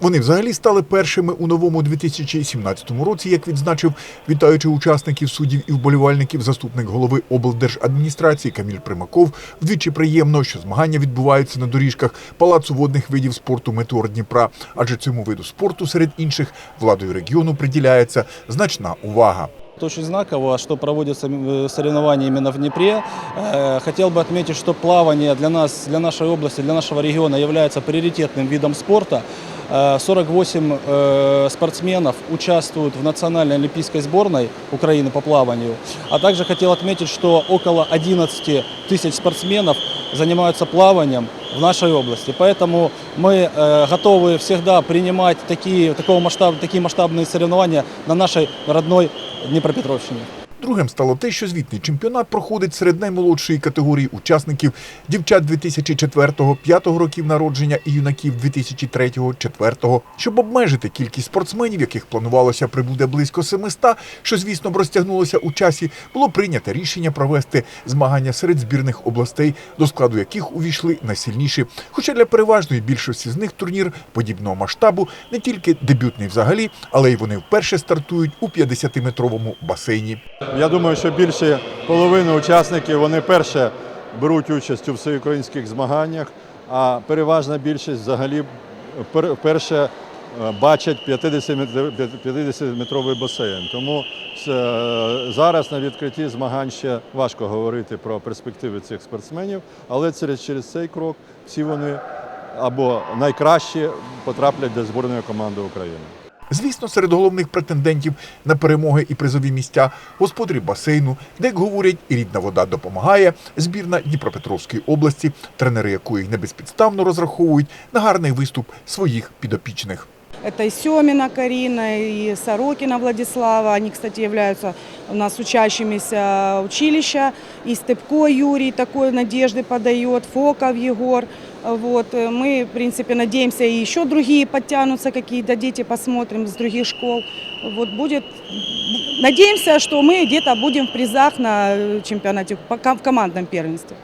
Вони взагалі стали першими у новому 2017 році, як відзначив, вітаючи учасників суддів і вболівальників, заступник голови облдержадміністрації Каміль Примаков. Вдвічі приємно, що змагання відбуваються на доріжках палацу водних видів спорту Метеор Дніпра, адже цьому виду спорту серед інших владою регіону приділяється значна увага. Это очень знаково, что проводятся э, соревнования именно в Днепре. Э, Хотел бы отметить, что плавание для нас, для нашей области, для нашего региона является приоритетным видом спорта. Э, 48 э, спортсменов участвуют в национальной олимпийской сборной Украины по плаванию. А также хотел отметить, что около 11 тысяч спортсменов занимаются плаванием в нашей области. Поэтому мы э, готовы всегда принимать такие, такого масштаб, такие масштабные соревнования на нашей родной Днепропетровщине. Другим стало те, що звітний чемпіонат проходить серед наймолодшої категорії учасників дівчат 2004-2005 років народження і юнаків 2003-2004. Щоб обмежити кількість спортсменів, яких планувалося прибуде близько 700, що звісно розтягнулося у часі, було прийнято рішення провести змагання серед збірних областей, до складу яких увійшли найсильніші. Хоча для переважної більшості з них турнір подібного масштабу не тільки дебютний взагалі, але й вони вперше стартують у 50-метровому басейні. Я думаю, що більше половини учасників вони перше беруть участь у всеукраїнських змаганнях, а переважна більшість взагалі пер- вперше е, бачать 50-метровий басейн. Тому е, зараз на відкритті змагань ще важко говорити про перспективи цих спортсменів, але через, через цей крок всі вони або найкращі потраплять до збірної команди України. Звісно, серед головних претендентів на перемоги і призові місця господарі басейну, де, як говорять, рідна вода допомагає, збірна Дніпропетровської області, тренери якої не безпідставно розраховують на гарний виступ своїх підопічних. Это и Семина Карина, и Сорокина Владислава. Они, кстати, являются у нас учащимися училища. И Степко Юрий такой надежды подает, Фоков Егор. Вот. э, Мы, в принципе, надеемся, и еще другие подтянутся какие-то дети, посмотрим, с других школ. Вот будет... Надеемся, что мы где-то будем в призах на э, чемпионате, по- в командном первенстве.